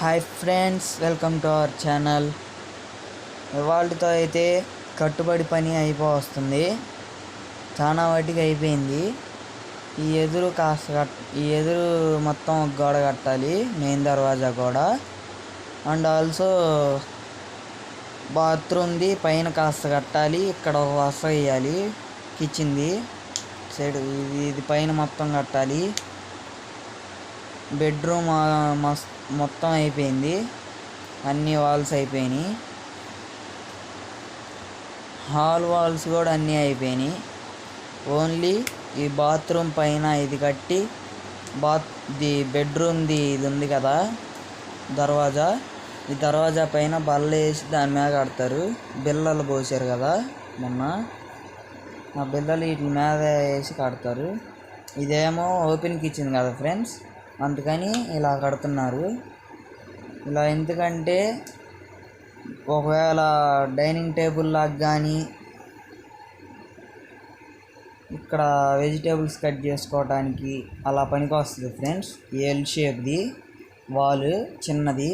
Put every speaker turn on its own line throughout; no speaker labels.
Hi friends welcome to our channel ఇవాళతో అయితే కట్టుబడి పని అయిపోవస్తుంది. చాలా వాటికి అయిపోయింది. ఈ ఎదురు కాస్త కట్ ఈ ఎదురు మొత్తం గోడ కట్టాలి మెయిన్ దర్వాజా కూడా అండ్ ఆల్సో బాత్రూమ్ది పైన కాస్త కట్టాలి ఇక్కడ ఒక వస వేయాలి కిచెన్ది సైడ్ ఇది ఇది పైన మొత్తం కట్టాలి. బెడ్రూమ్ మొత్తం అయిపోయింది. అన్ని వాల్స్ అయిపోయినాయి. హాల్ వాల్స్ కూడా అన్నీ అయిపోయినాయి. ఓన్లీ ఈ బాత్రూమ్ పైన ఇది కట్టి బాత్ ది బెడ్రూమ్ది ఇది ఉంది కదా దర్వాజా. ఈ దర్వాజా పైన బల్ల వేసి దాని మీద కడతారు. బిల్లలు పోసారు కదా మొన్న. ఆ బిల్లలు వీటి మీద వేసి కడతారు. ఇదేమో ఓపెన్ కిచెన్ కదా ఫ్రెండ్స్. అందుకని ఇలా కడుతున్నారు. ఇలా ఎందుకంటే ఒకవేళ డైనింగ్ టేబుల్ లాగా కానీ ఇక్కడ వెజిటేబుల్స్ కట్ చేసుకోవడానికి అలా పనికి వస్తుంది ఫ్రెండ్స్. ఎల్ షేప్ది వాల్ చిన్నది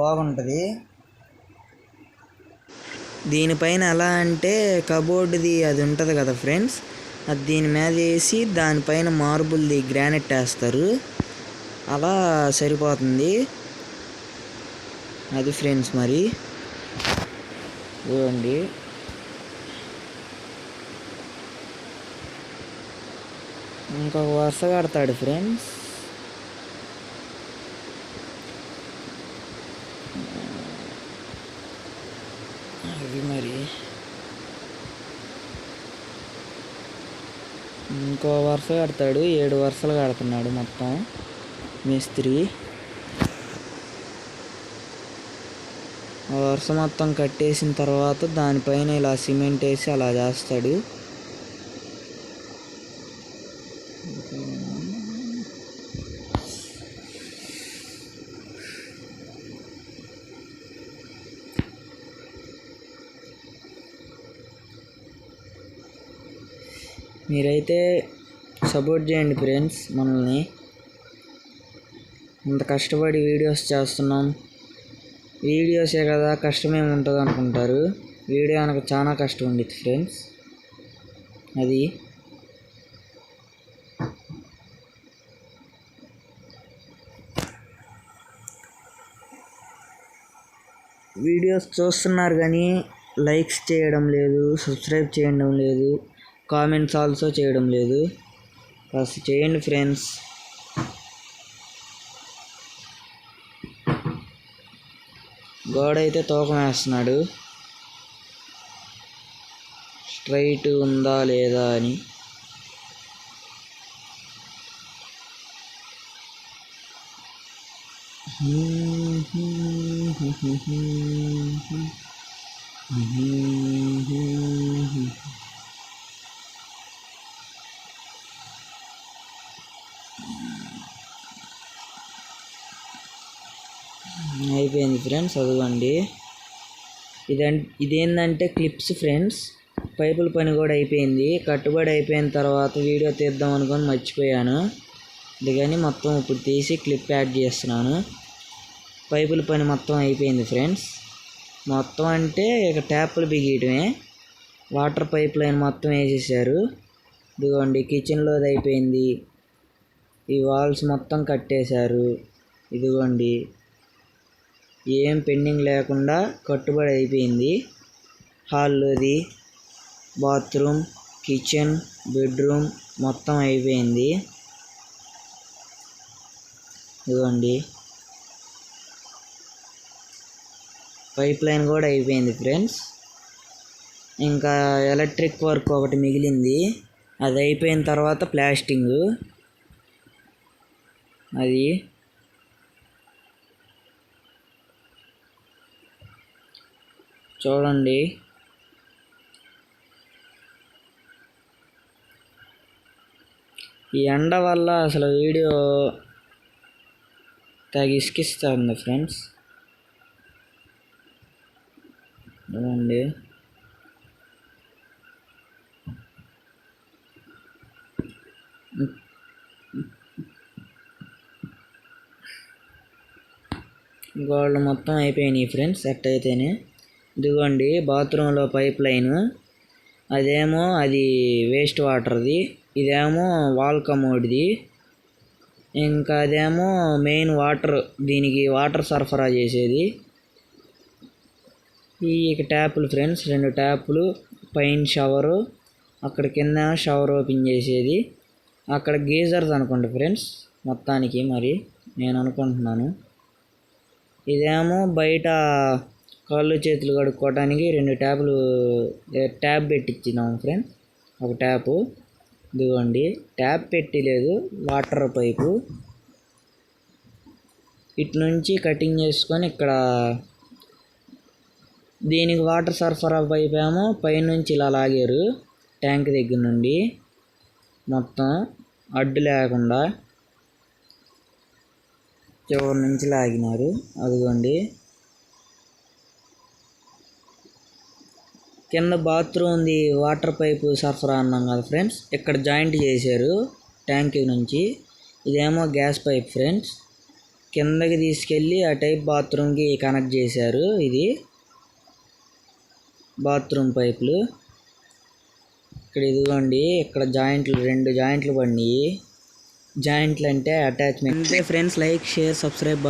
బాగుంటుంది. దీనిపైన ఎలా అంటే కబోర్డ్ది అది ఉంటుంది కదా ఫ్రెండ్స్. అది దీని మీద వేసి దానిపైన మార్బుల్ది గ్రానైట్ వేస్తారు. అలా సరిపోతుంది. అది ఫ్రెండ్స్ మరి. చూడండి ఇంకొక వరుస కడతాడు ఫ్రెండ్స్. అది మరి. ఇంకో వరుస కడతాడు. ఏడు వరుసలు కడుతున్నాడు మొత్తం. మేస్త్రి. ఆ వరుస మొత్తం కట్టేసిన తర్వాత దానిపైన ఇలా సిమెంట్ వేసి అలా చేస్తాడు. మీరైతే సపోర్ట్ చేయండి ఫ్రెండ్స్ మనల్ని. ఇంత కష్టపడి వీడియోస్ చేస్తున్నాం. వీడియోసే కదా కష్టమేమి ఉంటుంది అనుకుంటారు. వీడియో అనకు చాలా కష్టం ఉండేది ఫ్రెండ్స్. అది. వీడియోస్ చూస్తున్నారు కానీ లైక్స్ చేయడం లేదు సబ్స్క్రైబ్ చేయడం లేదు. కామెంట్స్ ఆల్సో చేయడం లేదు. కాస్త చేయండి ఫ్రెండ్స్ గోడ అయితే తూకం వేస్తున్నాడు. స్ట్రైట్ ఉందా లేదా అని. అయిపోయింది ఫ్రెండ్స్ చదవండి ఇదం ఇదేంటంటే క్లిప్స్ ఫ్రెండ్స్. పైపుల పని కూడా అయిపోయింది. కట్టుబడి అయిపోయిన తర్వాత వీడియో తీద్దాం అనుకొని మర్చిపోయాను. అందుకని మొత్తం ఇప్పుడు తీసి క్లిప్ యాడ్ చేస్తున్నాను. పైపుల పని మొత్తం అయిపోయింది ఫ్రెండ్స్. మొత్తం అంటే ఇక ట్యాప్లు బిగియటమే. వాటర్ పైప్ లైన్ మొత్తం వేసేసారు ఇదిగోండి కిచెన్లోది అయిపోయింది. ఈ వాల్స్ మొత్తం కట్టేశారు. ఇదిగోండి. ఏం పెండింగ్ లేకుండా కట్టుబడి అయిపోయింది. హాల్లోది బాత్రూమ్ కిచెన్ బెడ్రూమ్ మొత్తం అయిపోయింది. ఇదిగోండి. పైప్ లైన్ కూడా అయిపోయింది ఫ్రెండ్స్. ఇంకా ఎలక్ట్రిక్ వర్క్ ఒకటి మిగిలింది. అది అయిపోయిన తర్వాత ప్లాస్టింగ్. అది. చూడండి. ఈ ఎండ వల్ల అసలు వీడియో తెగ ఇసుకిస్తుంది ఫ్రెండ్స్. చూడండి. గోడలు మొత్తం అయిపోయినాయి ఫ్రెండ్స్ సెట్ అయితేనే. ఇదిగోండి బాత్రూంలో పైప్ లైన్. అదేమో అది వేస్ట్ వాటర్ది ఇదేమో వాల్ కమోడ్ది. ఇంకా అదేమో మెయిన్ వాటర్ దీనికి వాటర్ సరఫరా చేసేది. ఈ ట్యాపులు ఫ్రెండ్స్ రెండు ట్యాపులు పైన షవరు అక్కడ కింద షవర్ ఓపెన్ చేసేది. అక్కడ గీజర్స్ అనుకోండి ఫ్రెండ్స్ మొత్తానికి మరి నేను అనుకుంటున్నాను. ఇదేమో బయట కాళ్ళు చేతులు కడుక్కోవడానికి రెండు ట్యాపులు ట్యాబ్ ట్యాప్ పెట్టించినాము ఫ్రెండ్స్ ఒక ట్యాపు. ఇదిగోండి. ట్యాప్ పెట్టలేదు వాటర్ పైపు. ఇటు నుంచి కటింగ్ చేసుకొని ఇక్కడ దీనికి వాటర్ సరఫరా పైప్ ఏమో పైనుంచి ఇలా లాగారు ట్యాంక్ దగ్గర నుండి. మొత్తం అడ్డు లేకుండా. చివరి నుంచి లాగినారు. అదిగోండి. కింద బాత్రూమ్ ఉంది. వాటర్ పైపు సరఫరా అన్నాం కదా ఫ్రెండ్స్. ఇక్కడ జాయింట్ చేశారు ట్యాంక్ నుంచి. ఇదేమో గ్యాస్ పైప్ ఫ్రెండ్స్. కిందకి తీసుకెళ్ళి ఆ టైప్ బాత్రూమ్కి కనెక్ట్ చేశారు ఇది. బాత్రూమ్ పైపులు. ఇక్కడ ఇదిగోండి. ఇక్కడ జాయింట్లు రెండు జాయింట్లు పడినాయి. జాయింట్లు అంటే అటాచ్మెంట్. అంతే ఫ్రెండ్స్ లైక్ షేర్ సబ్స్క్రైబ్